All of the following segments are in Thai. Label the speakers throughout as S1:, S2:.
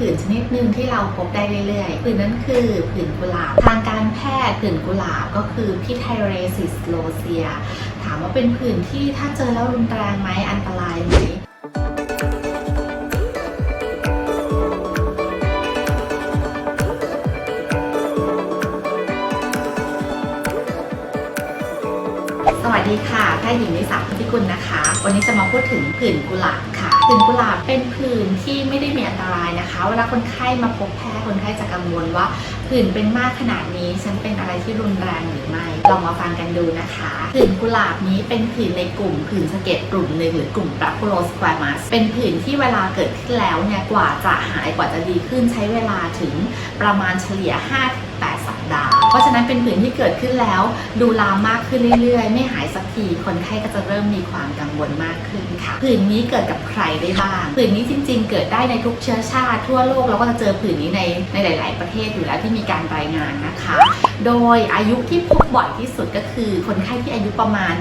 S1: ผื่นชนิดหนึ่งที่เราพบได้เรื่อยๆ ผื่นนั้นคือผื่นกุหลาบ ทางการแพทย์ผื่นกุหลาบก็คือพิไทเรซิสโลเซีย ถามว่าเป็นผื่นที่ถ้าเจอแล้วรุนแรงไหมอันตรายไหมสวัสดีค่ะแพทย์หญิงนิสาพุทธิกุลนะคะ วันนี้จะมาพูดถึงผื่นกุหลาบค่ะผื่นกุหลาบเป็นผื่นที่ไม่ได้มีอันตรายนะคะ เวลาคนไข้มาพบแพทย์คนไข้จะกังวลว่าผื่นเป็นมากขนาดนี้ฉันเป็นอะไรที่รุนแรงหรือไม่ลองมาฟังกันดูนะคะผื่นกุหลาบนี้เป็นผื่นในกลุ่มผื่นสะเก็ดกลุ่มหนึ่งหรือกลุ่มปราโคโลสความัสเป็นผื่นที่เวลาเกิดขึ้นแล้วเนี่ยกว่าจะหายกว่าจะดีขึ้นใช้เวลาถึงประมาณเฉลี่ย 5-8 สัปดาห์ เพราะฉะนั้นเป็นผื่นที่เกิดขึ้นแล้ว ดูลามมากขึ้นเรื่อยๆ ไม่หายสักทีคนไข้ก็จะเริ่มมีความกังวลมากขึ้นค่ะผื่นนี้เกิดกับใครได้บ้างผื่นนี้จริง ๆ เกิดได้ในทุกเชื้อชาติทั่วโลกเราก็จะเจอผื่นนี้ในในหลาย ๆ ประเทศอยู่แล้วที่มีการรายงานนะคะ โดยอายุที่พบบ่อยที่สุดก็คือ คนไข้ที่อายุประมาณ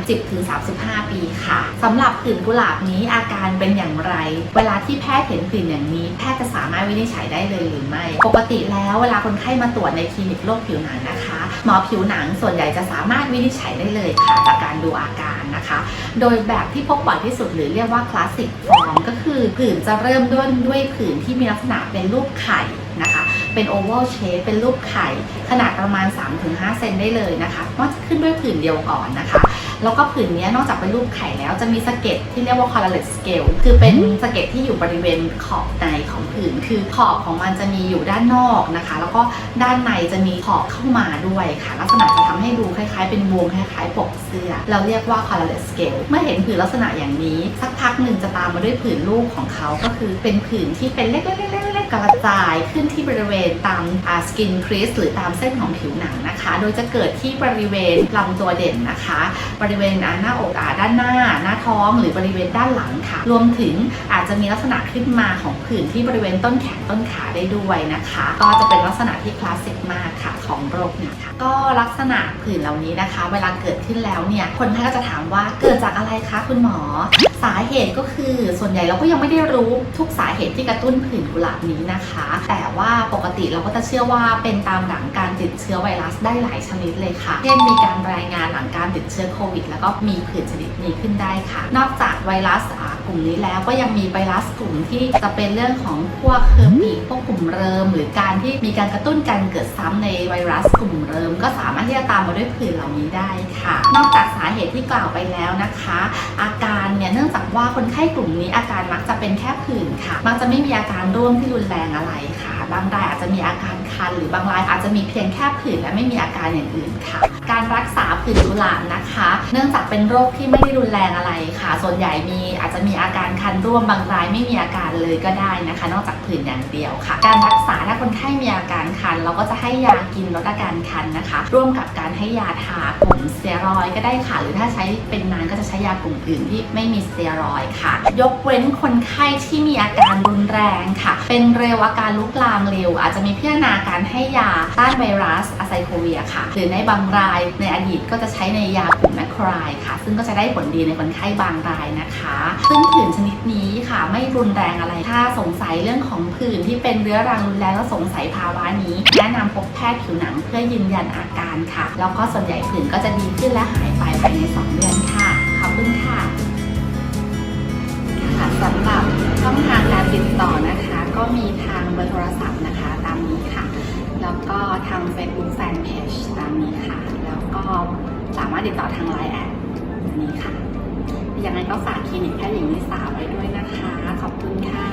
S1: 10-35 ปีค่ะสำหรับผื่นกุหลาบนี้อาการเป็นอย่างไร เวลาที่แพทย์เห็นผื่นอย่างนี้ แพทย์จะสามารถวินิจฉัยได้เลยหรือไม่ ปกติแล้วเวลาคนไข้มาตรวจในคลินิกโรคผิวหนังนะคะ หมอผิวหนังส่วนใหญ่จะสามารถวินิจฉัยได้เลยค่ะจากการดูอาการ นะคะ โดยแบบที่พบบ่อยที่สุดหรือเรียกว่าคลาสสิกฟอร์มก็คือผื่นจะเริ่มด้วยด้วยผื่นที่มีลักษณะเป็นรูปไข่นะคะ เป็นโอเวลเชฟเป็นรูปไข่ ขนาดประมาณ 3-5 เซนได้เลยนะคะมักจะขึ้นด้วยผื่นเดียวก่อนนะคะ แล้วก็ผื่นเนี้ยนอกจากเป็นรูปไข่แล้วจะมีสะเก็ดที่เรียกว่า collarless scale คือเป็นสะเก็ดที่อยู่บริเวณขอบในของผื่นคือขอบของมันจะมีอยู่ด้านนอกนะคะ แล้วก็ด้านในจะมีขอบเข้ามาด้วยค่ะ ลักษณะจะทำให้ดูคล้ายๆ เป็นวงคล้ายๆปกเสื้อ เราเรียกว่า collarless scale เมื่อเห็นผื่นลักษณะอย่างนี้ สักพักหนึ่งจะตามมาด้วยผื่นลูกของเขาก็คือเป็นผื่นที่เป็นเล็กๆๆๆๆ กระจายขึ้นที่บริเวณตามสกินครีสหรือตามเส้นของผิวหนังนะคะ โดยจะเกิดที่บริเวณลำตัวเด่นนะคะ บริเวณหน้าอกด้านหน้า หน้าท้อง หรือบริเวณด้านหลังค่ะ รวมถึงอาจจะมีลักษณะขึ้นมาของผื่นที่บริเวณต้นแขนต้นขาได้ด้วยนะคะ ก็จะเป็นลักษณะที่คลาสสิกมากค่ะของโรคนี้ค่ะ ก็ลักษณะผื่นเหล่านี้นะคะ เวลาเกิดขึ้นแล้วเนี่ยคนไข้ก็จะถามว่าเกิดจากอะไรคะคุณหมอ สาเหตุก็คือส่วนใหญ่เราก็ยังไม่ได้รู้ทุกสาเหตุที่กระตุ้นผื่นกุหลาบนี้นะคะ แต่ว่าปกติเราก็จะเชื่อว่าเป็นตามหลังการติดเชื้อไวรัสได้หลายชนิดเลยค่ะ เช่นมีการรายงานหลังการติดเชื้อโควิด แล้วก็มีผื่นชนิดนี้ขึ้นได้ค่ะ นอกจากไวรัสอากลุ่มนี้แล้วก็ยังมีไวรัสกลุ่มที่จะเป็นเรื่องของพวกเฮอร์ปีพวกกลุ่มเริม หรือการที่มีการกระตุ้นการเกิดซ้ำในไวรัสกลุ่มเริม ก็สามารถที่จะตามมาด้วยผื่นเหล่านี้ได้ค่ะ นอกจากสาเหตุที่กล่าวไปแล้วนะคะ อาการเนี่ยเนื่องจาก ว่าคนไข้กลุ่มนี้อาการมักจะเป็นแค่ผื่นค่ะ มักจะไม่มีอาการร่วมที่รุนแรงอะไรค่ะบางรายอาจจะมีอาการคัน หรือบางรายอาจจะมีเพียงแค่ผื่นและไม่มีอาการอย่างอื่นค่ะ การรักษาผื่นกุหลาบนะคะ เนื่องจากเป็นโรคที่ไม่ได้รุนแรงอะไรค่ะ ส่วนใหญ่มีอาจจะมีอาการคันร่วมบางรายไม่มีอาการเลยก็ได้นะคะ นอกจากผื่นอย่างเดียวค่ะ การรักษาถ้าคนไข้มีอาการคัน เราก็จะให้ยากินลดอาการคันนะคะ ร่วมกับการให้ยาทากลุ่มสเตียรอยด์ก็ได้ค่ะ หรือถ้าใช้เป็นนานก็จะใช้ยากลุ่มอื่นที่ไม่มีสเตียรอยด์ค่ะ ยกเว้นคนไข้ที่มีอาการรุนแรงค่ะ เป็นเร็วอาการลุกลามเร็ว อาจจะมีพิจารณาการให้ยาต้านไวรัสอะไซโคเวียค่ะ หรือในบางรายในอดีตก็จะใช้ในยากลุ่มแมคโครไลค่ะ ซึ่งก็จะได้ผลดีในคนไข้บางรายนะคะ ซึ่งผื่นชนิดนี้ค่ะไม่รุนแรงอะไร ถ้าสงสัยเรื่องของผื่นที่เป็นเรื้อรังรุนแรงแล้วสงสัยภาวะนี้ แนะนำพบแพทย์ผิวหนังเพื่อยืนยันอาการค่ะ แล้วก็ส่วนใหญ่ผื่นก็จะดีขึ้นและหายไปภายใน 2 เดือนค่ะ ขอบคุณค่ะ ค่ะสำหรับช่องทางการติดต่อนะคะ ก็มีทางเบอร์โทรศัพท์นะคะตามนี้ค่ะ แล้วก็ทาง Facebook Fanpage ตามนี้ค่ะ แล้วก็สามารถติดต่อทาง Line แอดนี้ค่ะยังไงก็ฝากคลินิกแพทย์หญิงนิสาไว้ด้วยนะคะ ขอบคุณค่ะ